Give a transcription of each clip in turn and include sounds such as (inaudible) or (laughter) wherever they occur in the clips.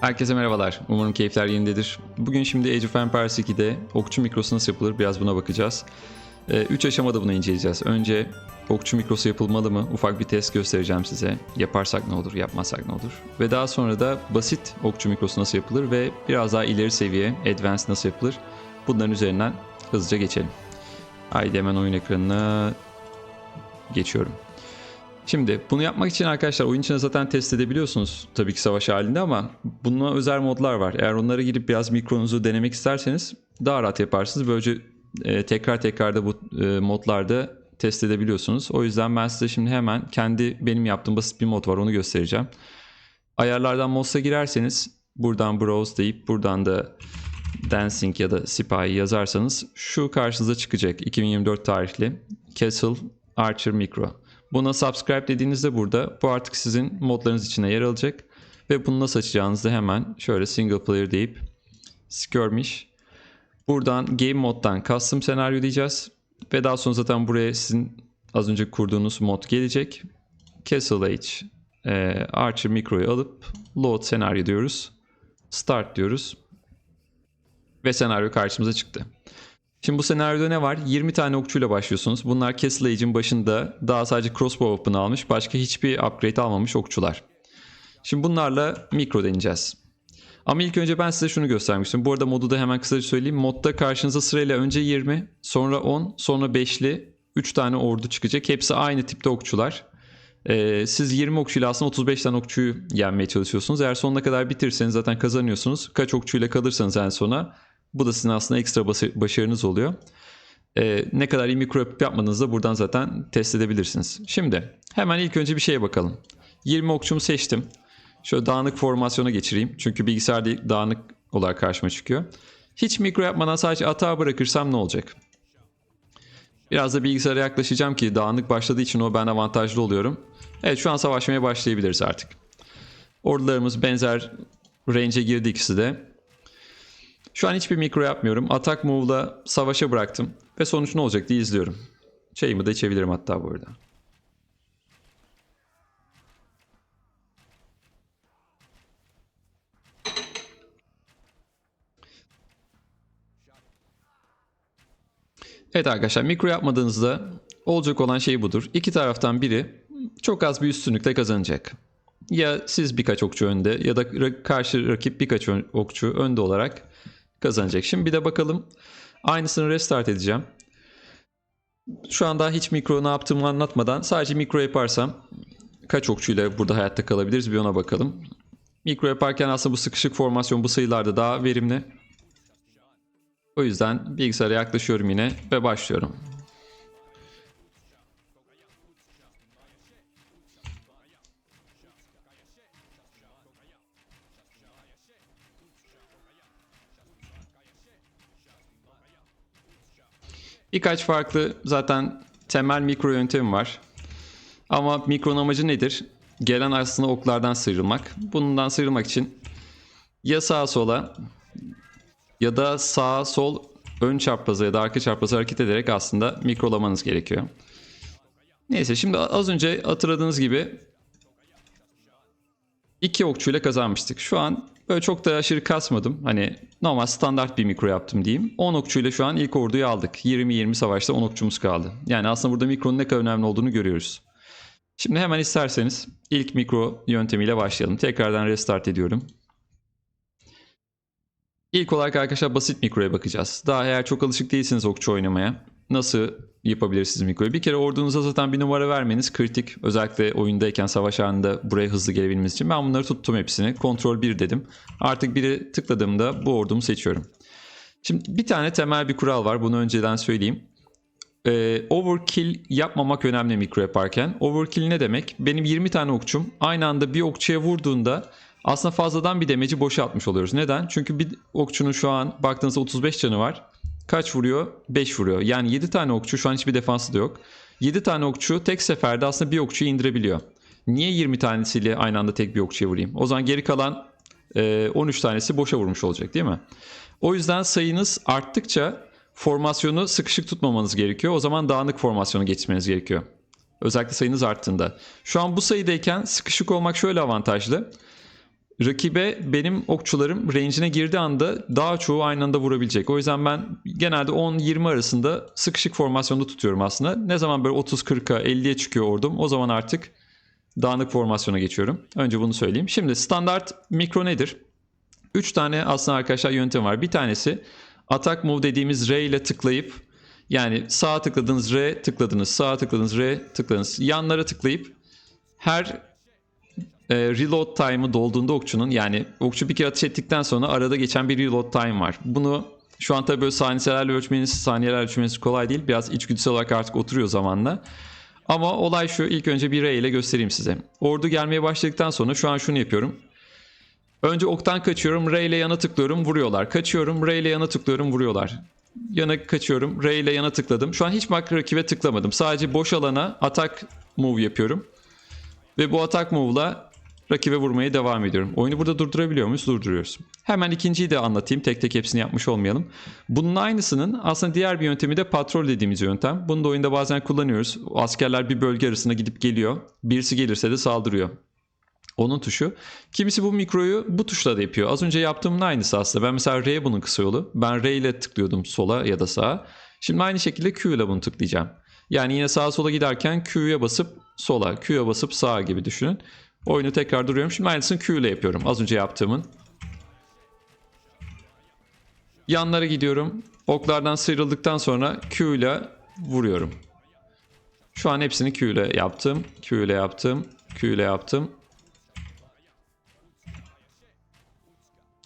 Herkese merhabalar. Umarım keyifler yerindedir. Bugün şimdi Age of Empires 2'de okçu mikrosu nasıl yapılır biraz buna bakacağız. 3 aşamada bunu inceleyeceğiz. Önce okçu mikrosu yapılmalı mı? Ufak bir test göstereceğim size. Yaparsak ne olur, yapmazsak ne olur? Ve daha sonra da basit okçu mikrosu nasıl yapılır ve biraz daha ileri seviye, advanced nasıl yapılır? Bunların üzerinden hızlıca geçelim. Haydi hemen oyun ekranına geçiyorum. Şimdi bunu yapmak için arkadaşlar oyun içinde zaten test edebiliyorsunuz tabii ki savaş halinde ama buna özel modlar var. Eğer onlara girip biraz mikronuzu denemek isterseniz daha rahat yaparsınız. Böylece e, tekrar tekrar da bu e, modlarda test edebiliyorsunuz. O yüzden ben size şimdi hemen kendi benim yaptığım basit bir mod var onu göstereceğim. Ayarlardan modsa girerseniz buradan browse deyip buradan da dancing ya da sipahi yazarsanız şu karşınıza çıkacak 2024 tarihli Castle Archer Micro. Buna subscribe dediğinizde burada bu artık sizin modlarınız içine yer alacak. Ve bunu nasıl açacağınızı hemen şöyle single player deyip skirmish. Buradan game moddan custom senaryo diyeceğiz. Ve daha sonra zaten buraya sizin az önce kurduğunuz mod gelecek. Castle Age e, Archer Micro'yu alıp load senaryo diyoruz. Start diyoruz. Ve senaryo karşımıza çıktı. Şimdi bu senaryoda ne var? 20 tane okçuyla başlıyorsunuz. Bunlar Castle Age'in başında daha sadece crossbow weapon almış. Başka hiçbir upgrade almamış okçular. Şimdi bunlarla mikro deneyeceğiz. Ama ilk önce ben size şunu göstermek. Bu arada modu da hemen kısaca söyleyeyim. Modda karşınıza sırayla önce 20, sonra 10, sonra 5'li 3 tane ordu çıkacak. Hepsi aynı tipte okçular. Ee, siz 20 okçuyla aslında 35 tane okçuyu yenmeye çalışıyorsunuz. Eğer sonuna kadar bitirseniz zaten kazanıyorsunuz. Kaç okçuyla kalırsanız en sona bu da sizin aslında ekstra başarınız oluyor. Ee, ne kadar iyi mikro yapıp yapmadığınızı da buradan zaten test edebilirsiniz. Şimdi hemen ilk önce bir şeye bakalım. 20 okçumu seçtim. Şöyle dağınık formasyona geçireyim. Çünkü bilgisayar dağınık olarak karşıma çıkıyor. Hiç mikro yapmadan sadece atağa bırakırsam ne olacak? Biraz da bilgisayara yaklaşacağım ki dağınık başladığı için o ben avantajlı oluyorum. Evet şu an savaşmaya başlayabiliriz artık. Ordularımız benzer range'e girdi ikisi de. Şu an hiçbir mikro yapmıyorum. Atak move'la savaşa bıraktım. Ve sonuç ne olacak diye izliyorum. Çayımı da içebilirim hatta bu arada. Evet arkadaşlar mikro yapmadığınızda olacak olan şey budur. İki taraftan biri çok az bir üstünlükle kazanacak. Ya siz birkaç okçu önde ya da karşı rakip birkaç okçu önde olarak kazanacak. Şimdi bir de bakalım. Aynısını restart edeceğim. Şu an daha hiç mikro ne yaptığımı anlatmadan sadece mikro yaparsam kaç okçuyla burada hayatta kalabiliriz bir ona bakalım. Mikro yaparken aslında bu sıkışık formasyon bu sayılarda daha verimli. O yüzden bilgisayara yaklaşıyorum yine ve başlıyorum. Birkaç farklı zaten temel mikro yöntemi var. Ama mikronun amacı nedir? Gelen aslında oklardan sıyrılmak. Bundan sıyrılmak için ya sağa sola ya da sağ sol ön çarpaza ya da arka çarpaza hareket ederek aslında mikrolamanız gerekiyor. Neyse şimdi az önce hatırladığınız gibi iki okçuyla kazanmıştık. Şu an böyle çok da aşırı kasmadım. Hani normal standart bir mikro yaptım diyeyim. 10 okçuyla şu an ilk orduyu aldık. 20-20 savaşta 10 okçumuz kaldı. Yani aslında burada mikronun ne kadar önemli olduğunu görüyoruz. Şimdi hemen isterseniz ilk mikro yöntemiyle başlayalım. Tekrardan restart ediyorum. İlk olarak arkadaşlar basit mikroya bakacağız. Daha eğer çok alışık değilsiniz okçu oynamaya nasıl yapabilirsiniz mikroyu? Bir kere ordunuza zaten bir numara vermeniz kritik. Özellikle oyundayken savaş anında buraya hızlı gelebilmemiz için. Ben bunları tuttum hepsini. Kontrol 1 dedim. Artık biri tıkladığımda bu ordumu seçiyorum. Şimdi bir tane temel bir kural var. Bunu önceden söyleyeyim. Ee, overkill yapmamak önemli mikro yaparken. Overkill ne demek? Benim 20 tane okçum aynı anda bir okçuya vurduğunda aslında fazladan bir demeci boşa atmış oluyoruz. Neden? Çünkü bir okçunun şu an baktığınızda 35 canı var. Kaç vuruyor? 5 vuruyor. Yani 7 tane okçu şu an hiçbir defansı da yok. 7 tane okçu tek seferde aslında bir okçuyu indirebiliyor. Niye 20 tanesiyle aynı anda tek bir okçuya vurayım? O zaman geri kalan e, 13 tanesi boşa vurmuş olacak değil mi? O yüzden sayınız arttıkça formasyonu sıkışık tutmamanız gerekiyor. O zaman dağınık formasyonu geçmeniz gerekiyor. Özellikle sayınız arttığında. Şu an bu sayıdayken sıkışık olmak şöyle avantajlı. Rakibe benim okçularım range'ine girdiği anda daha çoğu aynı anda vurabilecek. O yüzden ben genelde 10-20 arasında sıkışık formasyonda tutuyorum aslında. Ne zaman böyle 30-40'a 50'ye çıkıyor ordum o zaman artık dağınık formasyona geçiyorum. Önce bunu söyleyeyim. Şimdi standart mikro nedir? 3 tane aslında arkadaşlar yöntem var. Bir tanesi atak move dediğimiz R ile tıklayıp yani sağa tıkladınız R tıkladınız, sağa tıkladınız R tıkladınız. Yanlara tıklayıp her e, reload time'ı dolduğunda okçunun yani okçu bir kere ateş ettikten sonra arada geçen bir reload time var. Bunu şu an tabii böyle saniyelerle ölçmeniz, saniyelerle ölçmeniz kolay değil. Biraz içgüdüsel olarak artık oturuyor zamanla. Ama olay şu ilk önce bir ile göstereyim size. Ordu gelmeye başladıktan sonra şu an şunu yapıyorum. Önce oktan kaçıyorum. R ile yana tıklıyorum. Vuruyorlar. Kaçıyorum. R ile yana tıklıyorum. Vuruyorlar. Yana kaçıyorum. R ile yana tıkladım. Şu an hiç bak rakibe tıklamadım. Sadece boş alana atak move yapıyorum. Ve bu atak move'la rakibe vurmaya devam ediyorum. Oyunu burada durdurabiliyor muyuz? Durduruyoruz. Hemen ikinciyi de anlatayım. Tek tek hepsini yapmış olmayalım. Bunun aynısının aslında diğer bir yöntemi de patrol dediğimiz yöntem. Bunu da oyunda bazen kullanıyoruz. Askerler bir bölge arasında gidip geliyor. Birisi gelirse de saldırıyor. Onun tuşu. Kimisi bu mikroyu bu tuşla da yapıyor. Az önce yaptığımın aynısı aslında. Ben mesela R bunun kısa yolu. Ben R ile tıklıyordum sola ya da sağa. Şimdi aynı şekilde Q ile bunu tıklayacağım. Yani yine sağa sola giderken Q'ya basıp sola, Q'ya basıp sağa gibi düşünün. Oyunu tekrar duruyorum. Şimdi aynısını Q ile yapıyorum. Az önce yaptığımın. Yanlara gidiyorum. Oklardan sıyrıldıktan sonra Q ile vuruyorum. Şu an hepsini Q ile yaptım. Q ile yaptım. Q ile yaptım.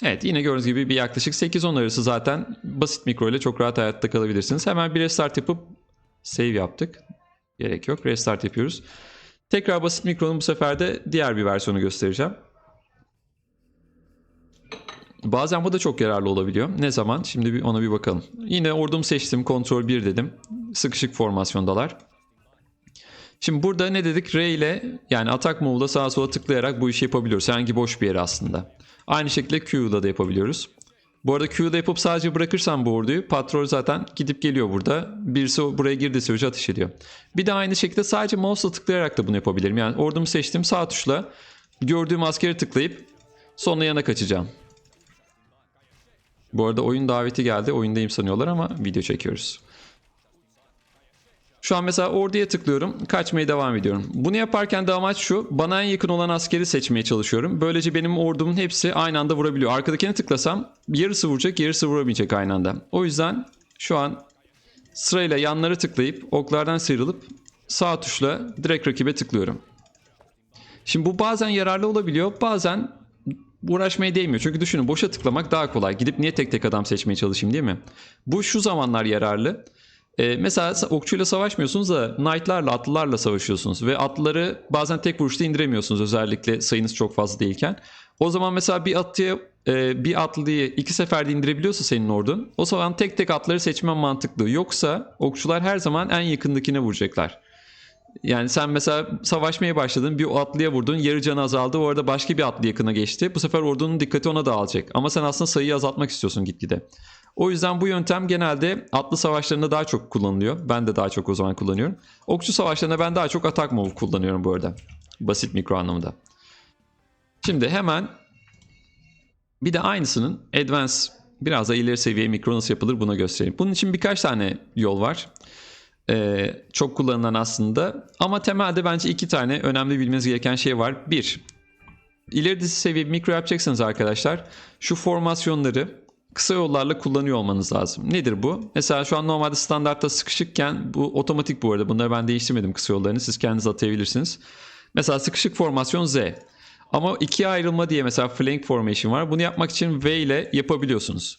Evet yine gördüğünüz gibi bir yaklaşık 8-10 arası zaten basit mikro ile çok rahat hayatta kalabilirsiniz. Hemen bir restart yapıp save yaptık. Gerek yok. Restart yapıyoruz. Tekrar basit mikronun bu sefer de diğer bir versiyonu göstereceğim. Bazen bu da çok yararlı olabiliyor. Ne zaman? Şimdi bir ona bir bakalım. Yine ordumu seçtim. Kontrol 1 dedim. Sıkışık formasyondalar. Şimdi burada ne dedik? R ile yani atak move'da sağa sola tıklayarak bu işi yapabiliyoruz. Herhangi boş bir yere aslında. Aynı şekilde Q'da da yapabiliyoruz. Bu arada Q'da yapıp sadece bırakırsam bu orduyu patrol zaten gidip geliyor burada. Birisi buraya girdiği sürece ateş ediyor. Bir de aynı şekilde sadece mouse'la tıklayarak da bunu yapabilirim. Yani ordumu seçtim sağ tuşla gördüğüm askeri tıklayıp sonra yana kaçacağım. Bu arada oyun daveti geldi. Oyundayım sanıyorlar ama video çekiyoruz. Şu an mesela orduya tıklıyorum. Kaçmaya devam ediyorum. Bunu yaparken de amaç şu. Bana en yakın olan askeri seçmeye çalışıyorum. Böylece benim ordumun hepsi aynı anda vurabiliyor. Arkadakine tıklasam yarısı vuracak yarısı vuramayacak aynı anda. O yüzden şu an sırayla yanlara tıklayıp oklardan sıyrılıp sağ tuşla direkt rakibe tıklıyorum. Şimdi bu bazen yararlı olabiliyor. Bazen uğraşmaya değmiyor. Çünkü düşünün boşa tıklamak daha kolay. Gidip niye tek tek adam seçmeye çalışayım değil mi? Bu şu zamanlar yararlı. Ee, mesela okçuyla savaşmıyorsunuz da knight'larla atlılarla savaşıyorsunuz ve atlıları bazen tek vuruşta indiremiyorsunuz özellikle sayınız çok fazla değilken. O zaman mesela bir atlıya e, bir atlıyı iki seferde indirebiliyorsa senin ordun o zaman tek tek atları seçmen mantıklı. Yoksa okçular her zaman en yakındakine vuracaklar. Yani sen mesela savaşmaya başladın bir atlıya vurdun yarı canı azaldı o arada başka bir atlı yakına geçti. Bu sefer ordunun dikkati ona dağılacak ama sen aslında sayıyı azaltmak istiyorsun gitgide. O yüzden bu yöntem genelde atlı savaşlarında daha çok kullanılıyor. Ben de daha çok o zaman kullanıyorum. Okçu savaşlarında ben daha çok atak move kullanıyorum bu arada. Basit mikro anlamında. Şimdi hemen bir de aynısının advance biraz da ileri seviye mikro nasıl yapılır buna göstereyim. Bunun için birkaç tane yol var. Ee, çok kullanılan aslında ama temelde bence iki tane önemli bilmeniz gereken şey var. Bir, ileri seviye mikro yapacaksanız arkadaşlar şu formasyonları kısa yollarla kullanıyor olmanız lazım. Nedir bu? Mesela şu an normalde standartta sıkışıkken bu otomatik bu arada. Bunları ben değiştirmedim kısa yollarını. Siz kendiniz atayabilirsiniz. Mesela sıkışık formasyon Z. Ama ikiye ayrılma diye mesela flank formation var. Bunu yapmak için V ile yapabiliyorsunuz.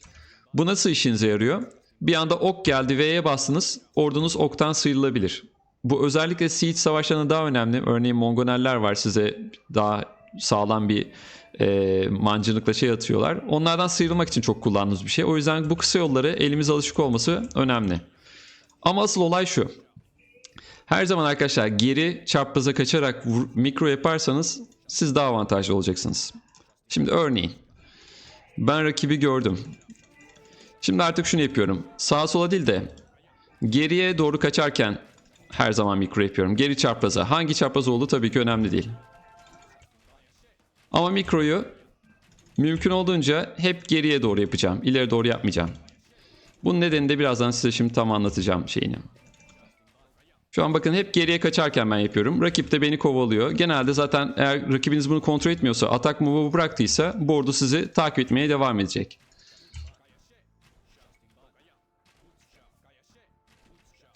Bu nasıl işinize yarıyor? Bir anda ok geldi V'ye bastınız. Ordunuz oktan sıyrılabilir. Bu özellikle siege savaşlarında daha önemli. Örneğin Mongoneller var size daha sağlam bir e, mancınıkla şey atıyorlar. Onlardan sıyrılmak için çok kullandığımız bir şey. O yüzden bu kısa yolları elimiz alışık olması önemli. Ama asıl olay şu. Her zaman arkadaşlar geri çapraza kaçarak vur, mikro yaparsanız siz daha avantajlı olacaksınız. Şimdi örneğin ben rakibi gördüm. Şimdi artık şunu yapıyorum. Sağa sola değil de geriye doğru kaçarken her zaman mikro yapıyorum. Geri çapraza. Hangi çapraz olduğu tabii ki önemli değil. Ama mikroyu Mümkün olduğunca hep geriye doğru yapacağım. İleri doğru yapmayacağım. Bunun nedeni de birazdan size şimdi tam anlatacağım şeyini. Şu an bakın hep geriye kaçarken ben yapıyorum. Rakip de beni kovalıyor. Genelde zaten eğer rakibiniz bunu kontrol etmiyorsa, atak move'u bıraktıysa board'u sizi takip etmeye devam edecek.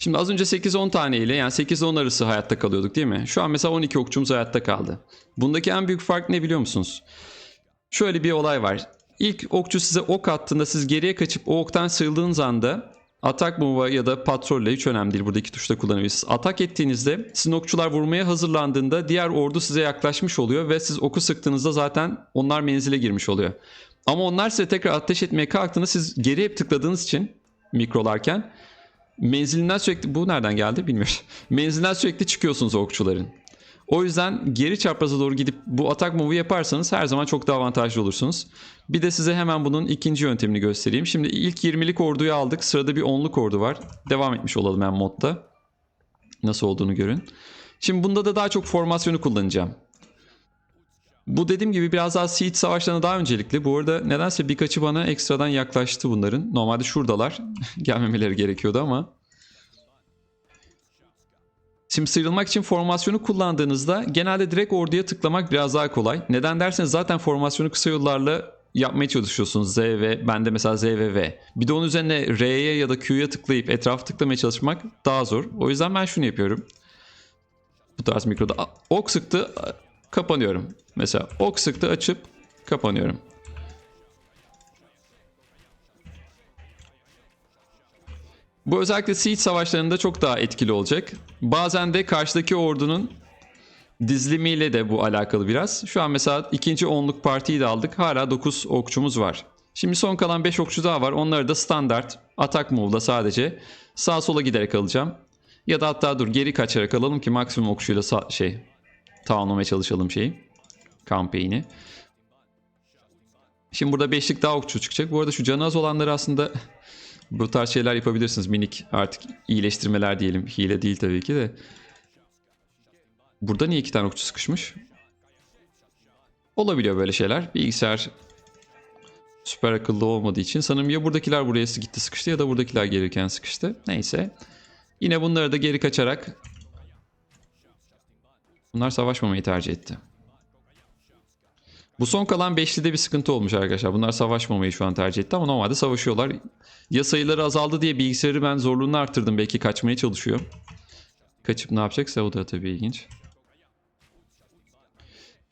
Şimdi az önce 8-10 tane ile yani 8-10 arası hayatta kalıyorduk değil mi? Şu an mesela 12 okçumuz hayatta kaldı. Bundaki en büyük fark ne biliyor musunuz? Şöyle bir olay var. İlk okçu size ok attığında siz geriye kaçıp o oktan sıyrıldığınız anda atak move'a ya da patrolle hiç önemli değil. Buradaki tuşta kullanabilirsiniz. Atak ettiğinizde sizin okçular vurmaya hazırlandığında diğer ordu size yaklaşmış oluyor ve siz oku sıktığınızda zaten onlar menzile girmiş oluyor. Ama onlar size tekrar ateş etmeye kalktığında siz geriye tıkladığınız için mikrolarken menzilinden sürekli bu nereden geldi bilmiyorum. (laughs) Menzilinden sürekli çıkıyorsunuz okçuların. O yüzden geri çapraza doğru gidip bu atak move'u yaparsanız her zaman çok daha avantajlı olursunuz. Bir de size hemen bunun ikinci yöntemini göstereyim. Şimdi ilk 20'lik orduyu aldık. Sırada bir 10'luk ordu var. Devam etmiş olalım hem modda. Nasıl olduğunu görün. Şimdi bunda da daha çok formasyonu kullanacağım. Bu dediğim gibi biraz daha Siege savaşlarına daha öncelikli. Bu arada nedense birkaçı bana ekstradan yaklaştı bunların. Normalde şuradalar. (laughs) Gelmemeleri gerekiyordu ama. Şimdi sıyrılmak için formasyonu kullandığınızda genelde direkt orduya tıklamak biraz daha kolay. Neden derseniz zaten formasyonu kısa yollarla yapmaya çalışıyorsunuz. Z ve bende mesela Z ve V. Bir de onun üzerine R'ye ya da Q'ya tıklayıp etrafı tıklamaya çalışmak daha zor. O yüzden ben şunu yapıyorum. Bu tarz mikroda ok sıktı kapanıyorum. Mesela ok sıktı açıp kapanıyorum. Bu özellikle Siege savaşlarında çok daha etkili olacak. Bazen de karşıdaki ordunun dizilimiyle de bu alakalı biraz. Şu an mesela ikinci onluk partiyi de aldık. Hala 9 okçumuz var. Şimdi son kalan 5 okçu daha var. Onları da standart atak move'da sadece sağa sola giderek alacağım. Ya da hatta dur geri kaçarak alalım ki maksimum okçuyla şey tamamlamaya çalışalım şeyi. Kampanyayı. Şimdi burada beşlik daha okçu çıkacak. Bu arada şu canı az olanları aslında (laughs) bu tarz şeyler yapabilirsiniz. Minik artık iyileştirmeler diyelim. Hile değil tabii ki de. Burada niye iki tane okçu sıkışmış? Olabiliyor böyle şeyler. Bilgisayar süper akıllı olmadığı için sanırım ya buradakiler buraya gitti sıkıştı ya da buradakiler gelirken sıkıştı. Neyse. Yine bunları da geri kaçarak bunlar savaşmamayı tercih etti. Bu son kalan beşlide bir sıkıntı olmuş arkadaşlar. Bunlar savaşmamayı şu an tercih etti ama normalde savaşıyorlar. Ya sayıları azaldı diye bilgisayarı ben zorluğunu arttırdım. Belki kaçmaya çalışıyor. Kaçıp ne yapacaksa o da tabii ilginç.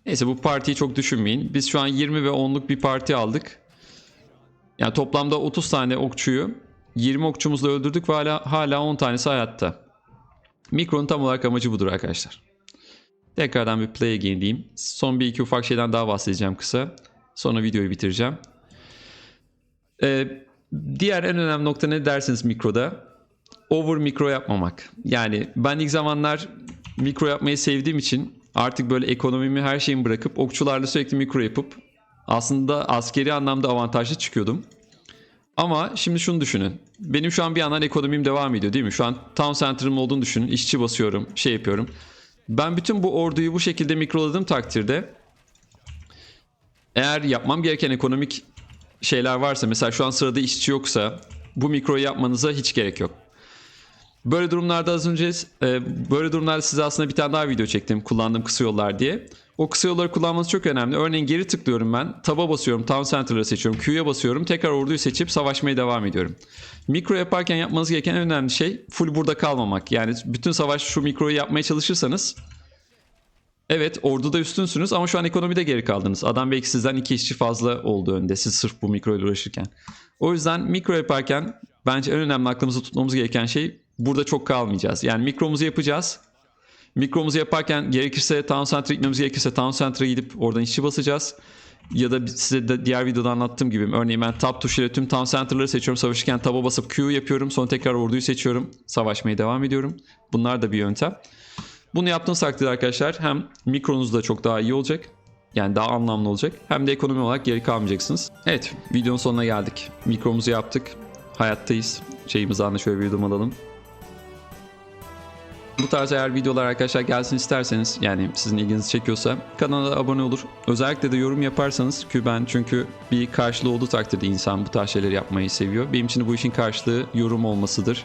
Neyse bu partiyi çok düşünmeyin. Biz şu an 20 ve 10'luk bir parti aldık. Yani toplamda 30 tane okçuyu 20 okçumuzla öldürdük ve hala, hala 10 tanesi hayatta. Mikronun tam olarak amacı budur arkadaşlar. Tekrardan bir play again. Son bir iki ufak şeyden daha bahsedeceğim kısa. Sonra videoyu bitireceğim. Ee, diğer en önemli nokta ne dersiniz mikroda? Over mikro yapmamak. Yani ben ilk zamanlar mikro yapmayı sevdiğim için artık böyle ekonomimi her şeyimi bırakıp okçularla sürekli mikro yapıp aslında askeri anlamda avantajlı çıkıyordum. Ama şimdi şunu düşünün. Benim şu an bir yandan ekonomim devam ediyor değil mi? Şu an town center'ım olduğunu düşünün. İşçi basıyorum, şey yapıyorum. Ben bütün bu orduyu bu şekilde mikroladığım takdirde eğer yapmam gereken ekonomik şeyler varsa mesela şu an sırada işçi yoksa bu mikroyu yapmanıza hiç gerek yok. Böyle durumlarda az önce e, böyle durumlarda size aslında bir tane daha video çektim kullandığım kısa yollar diye. O kısa yolları kullanmanız çok önemli. Örneğin geri tıklıyorum ben. Taba basıyorum. Town Center'ı seçiyorum. Q'ya basıyorum. Tekrar orduyu seçip savaşmaya devam ediyorum. Mikro yaparken yapmanız gereken en önemli şey full burada kalmamak. Yani bütün savaş şu mikroyu yapmaya çalışırsanız Evet orduda üstünsünüz ama şu an ekonomide geri kaldınız. Adam belki sizden iki işçi fazla oldu önde siz sırf bu mikro ile uğraşırken. O yüzden mikro yaparken bence en önemli aklımızda tutmamız gereken şey burada çok kalmayacağız. Yani mikromuzu yapacağız. Mikromuzu yaparken gerekirse town center'a gitmemiz gerekirse town center'a gidip oradan işçi basacağız. Ya da size de diğer videoda anlattığım gibi örneğin ben tab tuşuyla tüm town center'ları seçiyorum. Savaşırken taba basıp Q yapıyorum. Sonra tekrar orduyu seçiyorum. Savaşmaya devam ediyorum. Bunlar da bir yöntem. Bunu yaptığınız takdirde arkadaşlar hem mikronuz da çok daha iyi olacak. Yani daha anlamlı olacak. Hem de ekonomi olarak geri kalmayacaksınız. Evet videonun sonuna geldik. Mikromuzu yaptık. Hayattayız. Şeyimizi anla şöyle bir yudum alalım. Bu tarz eğer videolar arkadaşlar gelsin isterseniz yani sizin ilginizi çekiyorsa kanala abone olur. Özellikle de yorum yaparsanız ki ben çünkü bir karşılığı olduğu takdirde insan bu tarz şeyleri yapmayı seviyor. Benim için bu işin karşılığı yorum olmasıdır.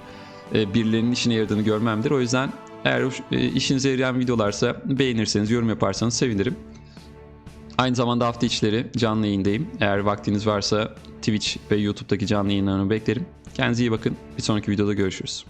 E, birilerinin işine yaradığını görmemdir. O yüzden eğer e, işinize yarayan videolarsa beğenirseniz, yorum yaparsanız sevinirim. Aynı zamanda hafta içleri canlı yayındayım. Eğer vaktiniz varsa Twitch ve YouTube'daki canlı yayınlarımı beklerim. Kendinize iyi bakın. Bir sonraki videoda görüşürüz.